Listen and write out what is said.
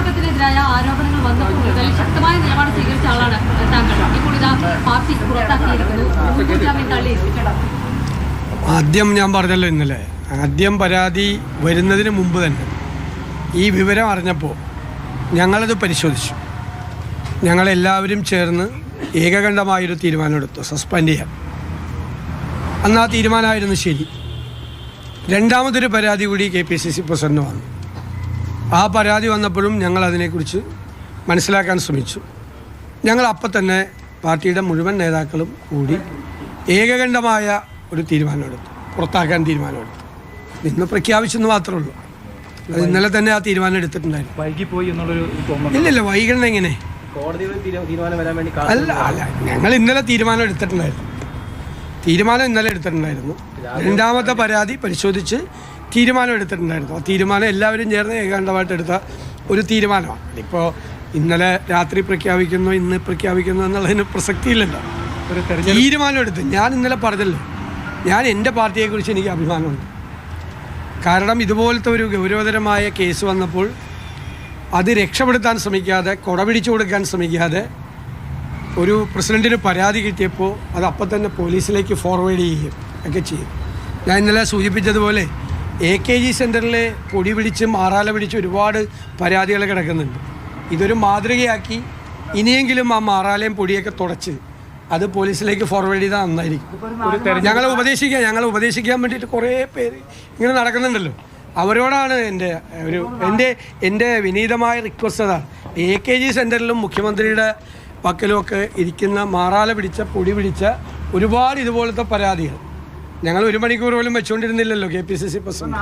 നേതൃത്വത്തിനെതിരായ ആരോപണങ്ങൾ വന്നപ്പോൾ മുതൽ ശക്തമായ നിലപാട് സ്വീകരിച്ച ആളാണ് താങ്കൾ. ഇപ്പോൾ ഇതാ പാർട്ടി പുറത്താക്കിയിരിക്കുന്നു. ആദ്യം ഞാൻ പറഞ്ഞല്ലോ ഇന്നലെ ആദ്യം പരാതി വരുന്നതിന് മുമ്പ് തന്നെ ഈ വിവരം അറിഞ്ഞപ്പോൾ ഞങ്ങളത് പരിശോധിച്ചു. ഞങ്ങളെല്ലാവരും ചേർന്ന് ഏകകണ്ഠമായൊരു തീരുമാനമെടുത്തു സസ്പെൻഡ് ചെയ്യാൻ. അന്ന് ആ തീരുമാനമായിരുന്നു ശരി. രണ്ടാമതൊരു പരാതി കൂടി K P C C president വന്നു. ആ പരാതി വന്നപ്പോഴും ഞങ്ങൾ അതിനെക്കുറിച്ച് മനസ്സിലാക്കാൻ ശ്രമിച്ചു. ഞങ്ങൾ അപ്പം തന്നെ പാർട്ടിയുടെ മുഴുവൻ നേതാക്കളും കൂടി ഏകകണ്ഠമായ ഒരു തീരുമാനമെടുത്തു. പുറത്താക്കാൻ തീരുമാനമെടുത്തു. ഇന്ന് പ്രഖ്യാപിച്ചെന്ന് മാത്രമേ ഉള്ളൂ. അത് ഇന്നലെ തന്നെ ആ തീരുമാനം എടുത്തിട്ടുണ്ടായിരുന്നു. വൈകിപ്പോയി എന്നുള്ളൊരു തോന്നൽ ഇല്ലില്ല വൈകണം എങ്ങനെ അല്ല അല്ല ഞങ്ങൾ ഇന്നലെ തീരുമാനം എടുത്തിട്ടുണ്ടായിരുന്നു. തീരുമാനം ഇന്നലെ എടുത്തിട്ടുണ്ടായിരുന്നു. രണ്ടാമത്തെ പരാതി പരിശോധിച്ച് തീരുമാനം എടുത്തിട്ടുണ്ടായിരുന്നു. ആ തീരുമാനം എല്ലാവരും ചേർന്ന് ഏകാണ്ടമായിട്ട് എടുത്ത ഒരു തീരുമാനമാണ്. ഇപ്പോൾ ഇന്നലെ രാത്രി പ്രഖ്യാപിക്കുന്നു ഇന്ന് പ്രഖ്യാപിക്കുന്നു എന്നുള്ളതിന് പ്രസക്തിയില്ലല്ലോ. ഒരു തീരുമാനം എടുത്ത്. ഞാൻ ഇന്നലെ പറഞ്ഞല്ലോ. ഞാൻ എന്റെ പാർട്ടിയെക്കുറിച്ച് എനിക്ക് അഭിമാനമുണ്ട്. കാരണം ഇതുപോലത്തെ ഒരു ഗൗരവതരമായ കേസ് വന്നപ്പോൾ അത് രക്ഷപ്പെടുത്താൻ ശ്രമിക്കാതെ കൊടപിടിച്ചു കൊടുക്കാൻ ശ്രമിക്കാതെ ഒരു പ്രസിഡന്റിന് പരാതി കിട്ടിയപ്പോൾ അത് അപ്പം തന്നെ പോലീസിലേക്ക് ഫോർവേഡ് ചെയ്യുകയും ഒക്കെ ചെയ്യും ഞാൻ ഇന്നലെ സൂചിപ്പിച്ചതുപോലെ എ കെ ജി സെന്ററിൽ പൊടി പിടിച്ച് മാറാല പിടിച്ച് ഒരുപാട് പരാതികൾ കിടക്കുന്നുണ്ട്. ഇതൊരു മാതൃകയാക്കി ഇനിയെങ്കിലും ആ മാറാലയും പൊടിയൊക്കെ തുടച്ച് അത് പോലീസിലേക്ക് ഫോർവേഡ് ചെയ്താൽ നന്നായിരിക്കും. ഒരു ഉപദേശിക്കാം ഞങ്ങളെ ഉപദേശിക്കാൻ വേണ്ടിയിട്ട് കുറേ പേര് ഇങ്ങനെ നടക്കുന്നുണ്ടല്ലോ. അവരോടാണ് എന്റെ ഒരു എന്റെ എന്റെ വിനീതമായ റിക്വസ്റ്റ് അതാണ്. എ കെ ജി സെന്ററിലും മുഖ്യമന്ത്രിയുടെ പക്കലുമൊക്കെ ഇരിക്കുന്ന മാറാല പിടിച്ച പൊടി പിടിച്ച ഒരുപാട് ഇതുപോലത്തെ പരാതികൾ ഞങ്ങൾ ഒരു മണിക്കൂർ പോലും വെച്ചുകൊണ്ടിരുന്നില്ലല്ലോ K P C C president.